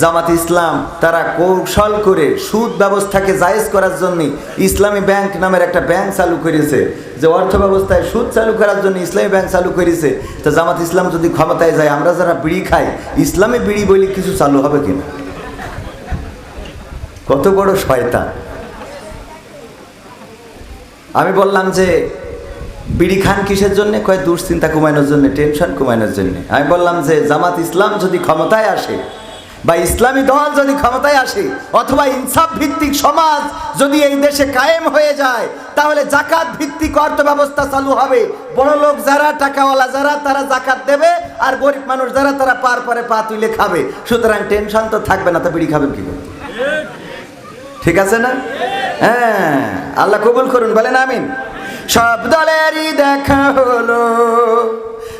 জামাত ইসলাম তারা কৌশল করে সুদ ব্যবস্থাকে জায়েজ করার জন্য ইসলামী ব্যাংক নামের একটা ব্যাংক চালু করেছে। যে অর্থ ব্যবস্থায় সুদ চালু করার জন্য ইসলামী ব্যাংক চালু করেছে। তো জামাত ইসলাম যদি ক্ষমতায় যায়, আমরা যারা বিড়ি খাই, ইসলামী বিড়ি বলে কিছু চালু হবে কিনা? কত বড় শয়তান। আমি বললাম যে, বিড়ি খান কিসের জন্য? কয়, দুশ্চিন্তা কমানোর জন্য, টেনশন কমানোর জন্য। আমি বললাম যে, জামাত ইসলাম যদি ক্ষমতায় আসে বা ইসলামী দল যদি ক্ষমতায় আসে, অথবা ইনসাফ ভিত্তিক সমাজ যদি এই দেশে কায়েম হয়ে যায়, তাহলে জাকাত ভিত্তিক অর্থ ব্যবস্থা চালু হবে। বড় লোক যারা টাকাওয়ালা যারা, তারা জাকাত দেবে, আর গরিব মানুষ যারা, তারা পার পরে পা তুলে খাবে। সুতরাং টেনশন তো থাকবে না, তো বিড়ি খাবেন কি ঠিক আছে না? হ্যাঁ আল্লাহ কবুল করুন, বলেন আমিন। সব দলেরই দেখা হলো।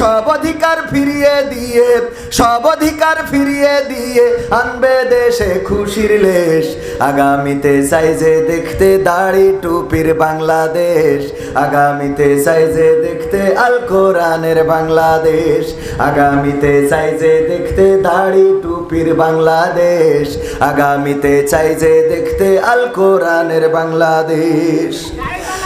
সব অধিকার ফিরিয়ে দিয়ে, সব অধিকার ফিরিয়ে দিয়ে আনবে দেশে খুশির লেশ। আগামীতে যে দেখতে দাড়ি টুপির বাংলাদেশ। আগামীতে যে দেখতে আল কোরআনের বাংলাদেশ। আগামীতে যে দেখতে দাড়ি টুপির বাংলাদেশ। আগামীতে চাই যে দেখতে আল কোরআনের বাংলাদেশ।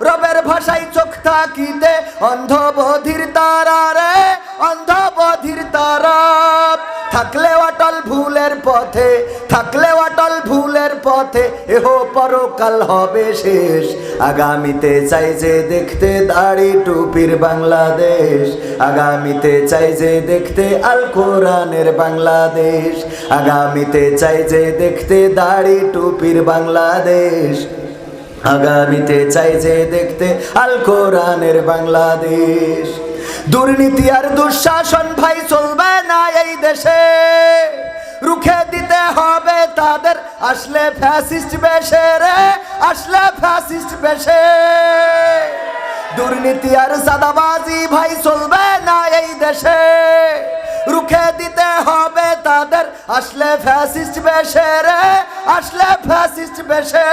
রবের ভাষায় চোখ থাকিতে অন্ধ বধির তারা রে অন্ধ বধির তারা। থাকলে অটল ভুলের পথে, থাকলে অটল ভুলের পথে, এহ পরকাল হবে শেষ। আগামীতে চাই যে দেখতে দাড়ি টুপির বাংলাদেশ। আগামীতে চাই যে দেখতে আল কোরআনের বাংলাদেশ। আগামীতে চাই যে দেখতে দাড়ি টুপির বাংলাদেশ। আগামীতে চাই যে দেখতে আল কোরআনের বাংলাদেশ। দুর্নীতি আর দুঃশাসন ভাই চলবে না এই দেশে। রুখে দিতে হবে তাদের। আসলে ফ্যাসিস্ট বেশে রে, আসলে ফ্যাসিস্ট বেশে। দুর্নীতি আর সাদাবাজি ভাই চলবে না এই দেশে। রুখে দিতে হবে তাদের। আসলে ফ্যাসিস্ট বেশে রে, আসলে ফ্যাসিস্ট বেশে।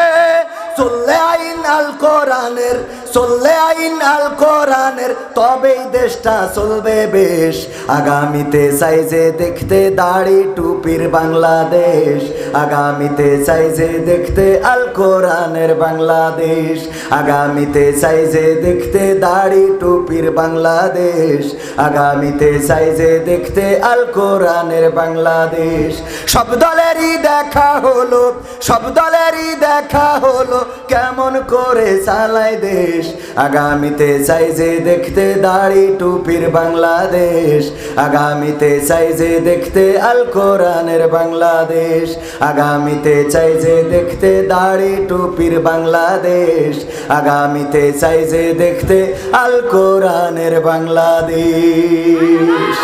চললে আইন আল কোরআনের, চললে আইন আল কোরআনের, তবেই দেশটা চলবে বেশ। আগামীতে চাই যে দেখতে দাড়ি টুপির বাংলাদেশ। আগামীতে চাই যে দেখতে আল কোরআনের বাংলাদেশ। আগামীতে চাই যে দেখতে দাড়ি টুপির বাংলাদেশ। আগামীতে চাই যে দেখতে আল কোরআনের বাংলাদেশ। সব দলেরই দেখা হলো, সব দলেরই দেখা হলো কেমন করে চালায় দেশ? আগামীতে চাই যে দেখতে দাড়ি টুপির বাংলাদেশ। আগামীতে চাই যে দেখতে আল কোরআনের বাংলাদেশ। আগামীতে চাই যে দেখতে দাড়ি টুপির বাংলাদেশ। আগামীতে চাই যে দেখতে আল কোরআনের বাংলাদেশ।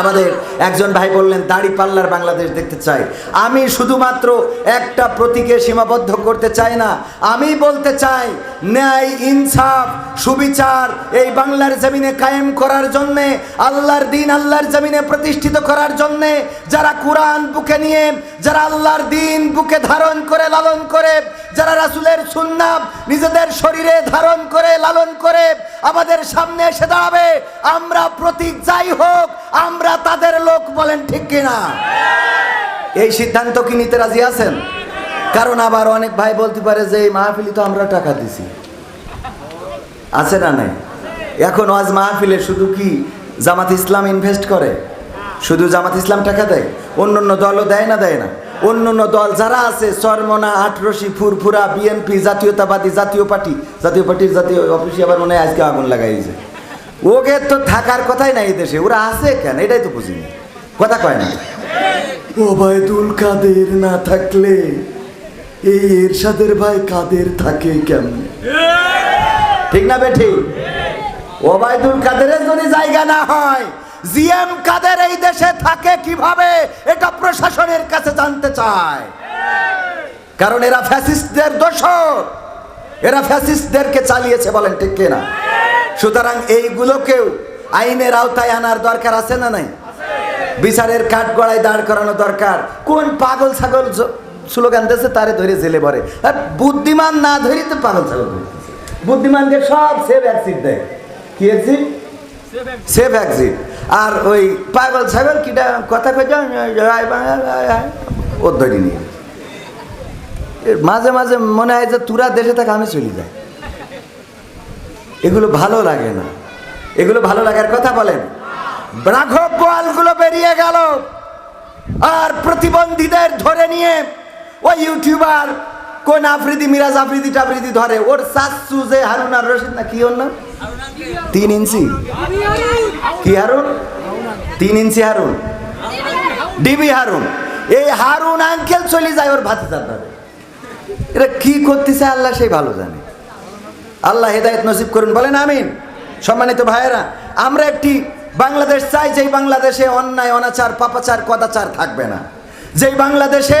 আমাদের একজন ভাই বললেন, দাড়ি পাল্লার বাংলাদেশ দেখতে চাই। আমি শুধুমাত্র একটা প্রতীকে সীমাবদ্ধ করতে চাই না, আমি বলতে চাই, ন্যায়, ইনসাফ, সুবিচার এই বাংলার জমিনে কায়েম করার জন্যে, আল্লাহর দিন আল্লাহর জমিনে প্রতিষ্ঠিত করার জন্যে, যারা কোরআন বুকে নিয়ে, যারা আল্লাহর দিন বুকে ধারণ করে, লালন করে যারা রাসুলের সুন্নাম নিজেদের শরীরে ধারণ করে, লালন করে, আমাদের সামনে এসে দাঁড়াবে, আমরা প্রতীক যাই হোক, আমরা তাদের লোক বলেন ঠিক কিনা? এই সিদ্ধান্ত কি নিতে রাজি আছেন? কারণ আবার অনেক ভাই বলতে পারে যে এই মাহফিলি তো আমরা টাকা দিছি। আছে না নাই? এখন আজ মাহফিলে শুধু কি জামাত ইসলাম ইনভেস্ট করে? শুধু জামাত ইসলাম টাকা দেয়? অন্য অন্য দলও দেয় না দেয় না? অন্য অন্য দল যারা আছে চরমনা আটরসি ফুরফুরা বিএনপি জাতীয়তাবাদী জাতীয় পার্টি জাতীয় পার্টির জাতীয় অফিসে আবার মনে হয় আজকে আগুন লাগাইছে ওকে তো থাকার কথাই নাই দেশে ওরা আছে কেন? এটাই তো বুঝিনি। কথা কয় না। ওবায়দুল কাদের না থাকলে এই এরশাদের ভাই কাদের থাকে কেমনে? ঠিক না বেঠি? ওবায়দুল কাদেরের যদি জায়গা না হয় জিএম কাদের এই দেশে থাকে কীভাবে এটা প্রশাসনের কাছে জানতে চায়। কারণ এরা ফ্যাসিস্টদের দোষর। এরা ফ্যাসিস্টদেরকে চালিয়েছে বলেন ঠিক কিনা। সুতরাং এইগুলোকেও আইনের আওতায় আনার দরকার আছে না নাই? বিচারের কাঠ গড়ায় দাঁড় করানো দরকার। কোন পাগল ছাগল স্লোগান দিয়েছে তারে ধরে জেলে ভরে। আর বুদ্ধিমান না ধরি তো পাগল ছাগল। বুদ্ধিমানকে সব সেভ অ্যাক্সিট দেয়। কি অ্যাক্সিট সেভ অ্যাক্সিট আর ওই পাগল ছাগল কিটা কথা কই ও ধরি নিয়ে। মাঝে মাঝে মনে হয় যে তুরা দেশে থাকে আমি চলে যাই। এগুলো ভালো লাগে না। এগুলো ভালো লাগার কথা বলেন। বেরিয়ে গেল। আর প্রতিবন্ধীদের ধরে নিয়ে ওই ইউটিউবার কোন আফ্রিদি, মিরাজ আফ্রিদি টাফ্রিদি ধরে? ওর সাসু যে হারুন আর রশিদ না, কি ওর নাম? তিন ইঞ্চি। কি হারুন? তিন ইঞ্চি হারুন। ডিবি হারুন। এই হারুন আঙ্কেল চলে যায় ওর ভাতিজার ধরে এটা কি করতেছে আল্লাহ সেই ভালো জানে। আল্লাহ হেদায়ত নসিব করুন, বলেন আমিন। সম্মানিত ভাইয়েরা, আমরা একটি বাংলাদেশ চাই, যেই বাংলাদেশে অন্যায়, অনাচার, পাপাচার, কদাচার থাকবে না। যেই বাংলাদেশে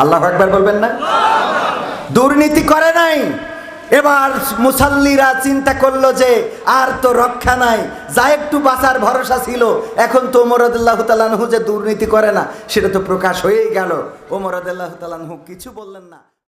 আল্লাহ একবার বলবেন না? দুর্নীতি করে নাই। এবার মুসাল্লিরা চিন্তা করল যে আর তো রক্ষা নাই। যা একটু বাঁচার ভরসা ছিল, এখন তো ওমরদুল্লাহ তালানহু যে দুর্নীতি করে না, সেটা তো প্রকাশ হয়েই গেল। ওমরদুল্লাহ তালানহু কিছু বললেন না।